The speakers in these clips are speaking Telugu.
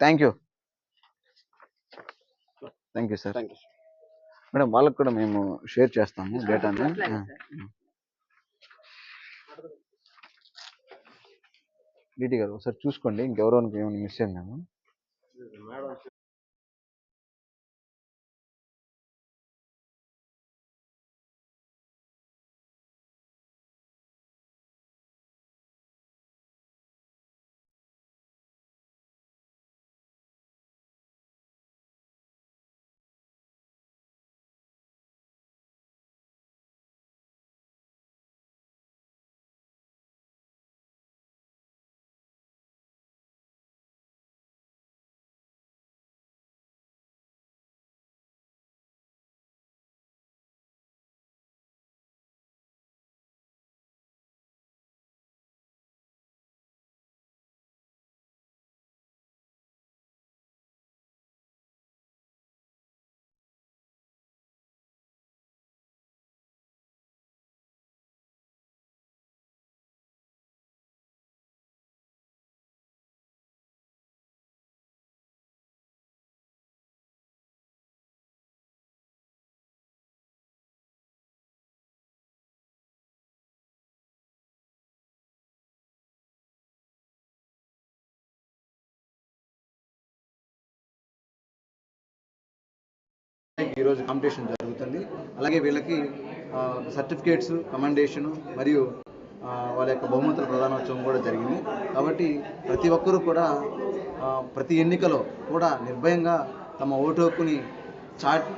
Thank you thank you sir thank you madam వాళ్ళకి కూడా మేము షేర్ చేస్తాము డేటాని డిటి గారు ఒకసారి చూసుకోండి. ఇంకెవరోనికి ఏమైనా మిస్ అయిందేమో ఈరోజు కాంపిటీషన్ జరుగుతుంది. అలాగే వీళ్ళకి సర్టిఫికేట్స్ కమెండేషన్ మరియు వాళ్ళ యొక్క బహుమతుల ప్రధానోత్సవం కూడా జరిగింది. కాబట్టి ప్రతి ఒక్కరూ కూడా ప్రతి ఎన్నికలో కూడా నిర్భయంగా తమ ఓటు హక్కుని చాట్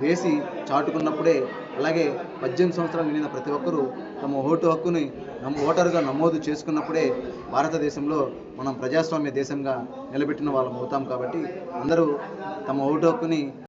వేసి చాటుకున్నప్పుడే అలాగే పద్దెనిమిది సంవత్సరాలు నిండిన ప్రతి ఒక్కరూ తమ ఓటు హక్కుని నమో ఓటరుగా నమోదు చేసుకున్నప్పుడే భారతదేశంలో మనం ప్రజాస్వామ్య దేశంగా నిలబెట్టిన వాళ్ళం అవుతాం కాబట్టి అందరూ తమ ఓటు హక్కుని